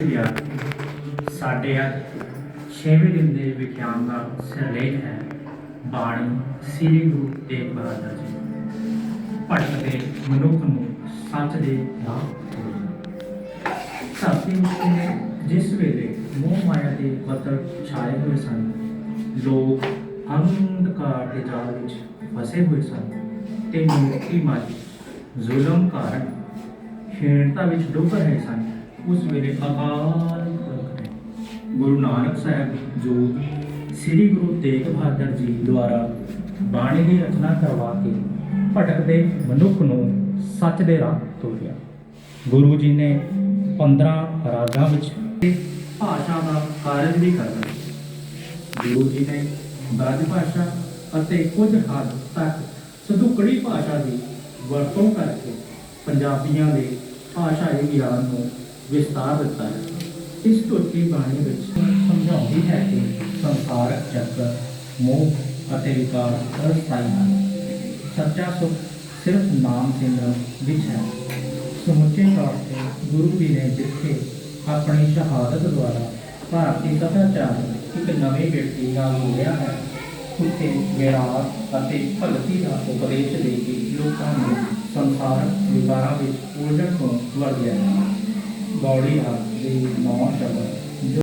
ਵਿਦਿਆਰਥੀ ਸਾਡੇ ਅੱਜ ਛੇਵੇਂ ਦਿਨ ਦੇ ਵਿਖਿਆਨ ਦਾ ਸਿਰਲੇਖ ਹੈ ਬਾਣੀ ਸ੍ਰੀ ਗੁਰੂ ਤੇਗ ਬਹਾਦਰ ਜੀ ਭਟਕਦੇ ਮਨੁੱਖ ਨੂੰ ਸੱਚ ਦੇ ਰਾਹ ਤੇ ਧਰਤੀ ਜਿਸ ਵੇਲੇ ਮੋਹ ਮਾਇਆ ਦੇ ਪੱਤਰ ਛਾਏ ਹੋਏ ਸਨ, ਲੋਕ ਅੰਧਕਾਰ ਦੇ ਜਾਲ ਵਿੱਚ ਫਸੇ ਹੋਏ ਸਨ ਤੇ ਮਨੁੱਖੀ ਮਨ ਜ਼ੁਲਮ ਕਾਰਨ ਖੇਡਤਾ ਵਿੱਚ ਡੁੱਬ ਰਹੇ ਸਨ। ਉਸ ਵੇਲੇ ਅਕਾਲ ਪੁਰਖ ਨੇ ਗੁਰੂ ਨਾਨਕ ਸਾਹਿਬ ਜੋ ਸ੍ਰੀ ਗੁਰੂ ਤੇਗ ਬਹਾਦਰ ਜੀ ਦੁਆਰਾ ਬਾਣੀ ਦੀ ਰਚਨਾ ਕਰਵਾ ਕੇ ਭਟਕਦੇ ਮਨੁੱਖ ਨੂੰ ਸੱਚ ਦੇ ਰਾਹ ਤੋਰਿਆ। ਗੁਰੂ ਜੀ ਨੇ 15 ਰਾਗਾਂ ਵਿੱਚ ਭਾਸ਼ਾ ਦਾ ਕਾਰਜ ਵੀ ਕਰਦਾ ਗੁਰੂ ਜੀ ਨੇ ਬ੍ਰਜ ਭਾਸ਼ਾ ਅਤੇ ਕੁਝ ਹੱਦ ਤੱਕ ਸਦੁਕੜੀ ਭਾਸ਼ਾ ਦੀ ਵਰਤੋਂ ਕਰਕੇ ਪੰਜਾਬੀਆਂ ਦੇ ਭਾਸ਼ਾਈ ਗਿਆਨ ਨੂੰ ਵਿਸਤਾਰ ਦਿੱਤਾ ਹੈ। ਇਸ ਟੋਟੀ ਬਾਣੀ ਵਿੱਚ ਸਮਝਾਉਂਦੀ ਹੈ ਕਿ ਸੰਸਾਰਕ ਚੱਕਰ ਮੋਹ ਅਤੇ ਵਿਕਾਰ ਅਸਥਾਈ ਹਨ। ਸੱਚਾ ਸੁਖ ਸਿਰਫ ਨਾਮ ਸਿਮਰਨ ਵਿੱਚ ਹੈ। ਸਮੁੱਚੇ ਤੌਰ ਤੇ ਗੁਰੂ ਜੀ ਨੇ ਜਿੱਥੇ ਆਪਣੀ ਸ਼ਹਾਦਤ ਦੁਆਰਾ ਭਾਰਤੀ ਸੱਭਿਆਚਾਰ ਇੱਕ ਨਵੇਂ ਵਿਅਕਤੀ ਨਾਲ ਜੋੜਿਆ ਹੈ, ਉੱਥੇ ਵਿਰਾਗ ਅਤੇ ਭਗਤੀ ਦਾ ਉਪਦੇਸ਼ ਦੇ ਕੇ ਲੋਕਾਂ ਨੂੰ ਸੰਸਾਰਕ ਵਿਕਾਰਾਂ ਵਿੱਚ ਉਲਝਣ ਤੋਂ ਵਰਗਿਆ ਹੈ। ਗੌੜੀ ਰਾਗ ਦੇ ਨੌ ਸ਼ਬਦ